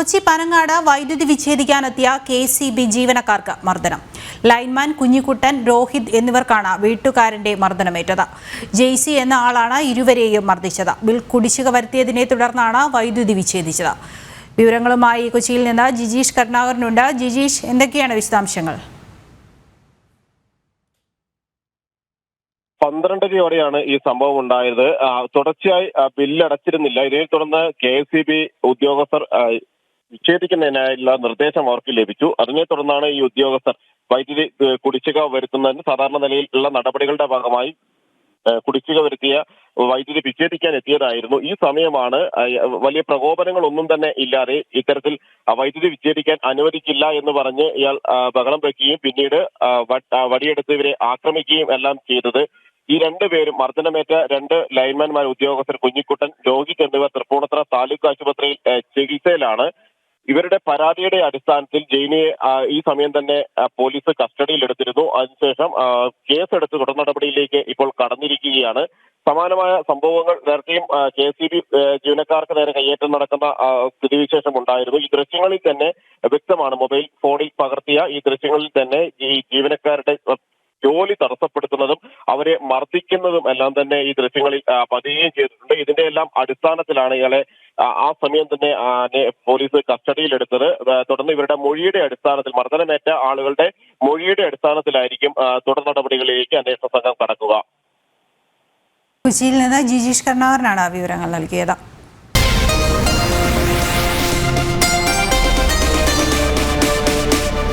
കൊച്ചി പനങ്ങാട് വൈദ്യുതി വിച്ഛേദിക്കാനെത്തിയ K C B ജീവനക്കാർക്ക് മർദ്ദനം. ലൈൻമാൻ കുഞ്ഞിക്കുട്ടൻ രോഹിത് എന്നിവർക്കാണ് വീട്ടുകാരന്റെ മർദ്ദനമേറ്റത്. ജെയ്സി എന്ന ആളാണ് ഇരുവരെയും മർദ്ദിച്ചത്. ബിൽ കുടിശ്ശിക വരുത്തിയതിനെ തുടർന്നാണ് വൈദ്യുതി വിച്ഛേദിച്ചത്. വിവരങ്ങളുമായി കൊച്ചിയിൽ നിന്ന് ജിജീഷ് കരുണാകരനുണ്ട്. ജിജീഷ് എന്തൊക്കെയാണ് വിശദാംശങ്ങൾ? പന്ത്രണ്ടരയോടെയാണ് ഈ സംഭവം ഉണ്ടായത്. തുടർച്ചയായി ബില്ലടച്ചിരുന്നില്ല. ഇതിനെ തുടർന്ന് കെ എസ് സി ബി ഉദ്യോഗസ്ഥർ വിച്ഛേദിക്കുന്നതിനായുള്ള നിർദ്ദേശം അവർക്ക് ലഭിച്ചു. അതിനെ തുടർന്നാണ് ഈ ഉദ്യോഗസ്ഥർ വൈദ്യുതി കുടിശ്ശിക വരുത്തുന്നതിന് സാധാരണ നിലയിലുള്ള നടപടികളുടെ ഭാഗമായി കുടിശ്ശിക വരുത്തിയ വൈദ്യുതി വിച്ഛേദിക്കാൻ എത്തിയതായിരുന്നു. ഈ സമയമാണ് വലിയ വലിയ പ്രകോപനങ്ങളൊന്നും തന്നെ ഇല്ലാതെ ഇത്തരത്തിൽ വൈദ്യുതി വിച്ഛേദിക്കാൻ അനുവദിക്കില്ല എന്ന് പറഞ്ഞ് ഇയാൾ ബഹളം വെക്കുകയും പിന്നീട് വടിയെടുത്ത് ഇവരെ ആക്രമിക്കുകയും എല്ലാം ചെയ്തത്. ഈ രണ്ടുപേരും മർദ്ദനമേറ്റ രണ്ട് ലൈൻമാൻമാർ ഉദ്യോഗസ്ഥർ കുഞ്ഞിക്കുട്ടൻ രോഗിക്ക് എന്നിവർ തൃപ്പൂണിത്തുറ താലൂക്ക് ആശുപത്രിയിൽ ചികിത്സയിലാണ്. ഇവരുടെ പരാതിയുടെ അടിസ്ഥാനത്തിൽ ജെയിനിയെ ഈ സമയം തന്നെ പോലീസ് കസ്റ്റഡിയിലെടുത്തിരുന്നു അതിനുശേഷം കേസ് കേസെടുത്ത് തുടർ നടപടിയിലേക്ക് ഇപ്പോൾ കടന്നിരിക്കുകയാണ്. സമാനമായ സംഭവങ്ങൾ നേരത്തെയും കെ സി ബി ജീവനക്കാർക്ക് നേരെ കയ്യേറ്റം നടക്കുന്ന സ്ഥിതിവിശേഷം ഉണ്ടായിരുന്നു. ഈ ദൃശ്യങ്ങളിൽ തന്നെ വ്യക്തമാണ് മൊബൈൽ ഫോണിൽ പകർത്തിയ ഈ ദൃശ്യങ്ങളിൽ തന്നെ ഈ ജീവനക്കാരുടെ ജോലി തടസ്സപ്പെടുത്തുന്നതും അവരെ മർദ്ദിക്കുന്നതും എല്ലാം തന്നെ ഈ ദൃശ്യങ്ങളിൽ പതിയുകയും ചെയ്തിട്ടുണ്ട്. ഇതിന്റെ എല്ലാം അടിസ്ഥാനത്തിലാണ് ഇയാളെ ആ, സമയം തന്നെ പോലീസ് കസ്റ്റഡിയിലെടുത്തത്. തുടർന്ന് ഇവരുടെ മൊഴിയുടെ അടിസ്ഥാനത്തിൽ മർദ്ദനമേറ്റ ആളുകളുടെ മൊഴിയുടെ അടിസ്ഥാനത്തിലായിരിക്കും തുടർ നടപടികളിലേക്ക് അന്വേഷണ സംഘം കടക്കുക. കൊച്ചിയിൽ നിന്ന് ജിജീഷ് കർണാകരനാണ് ആ വിവരങ്ങൾ നൽകിയത്.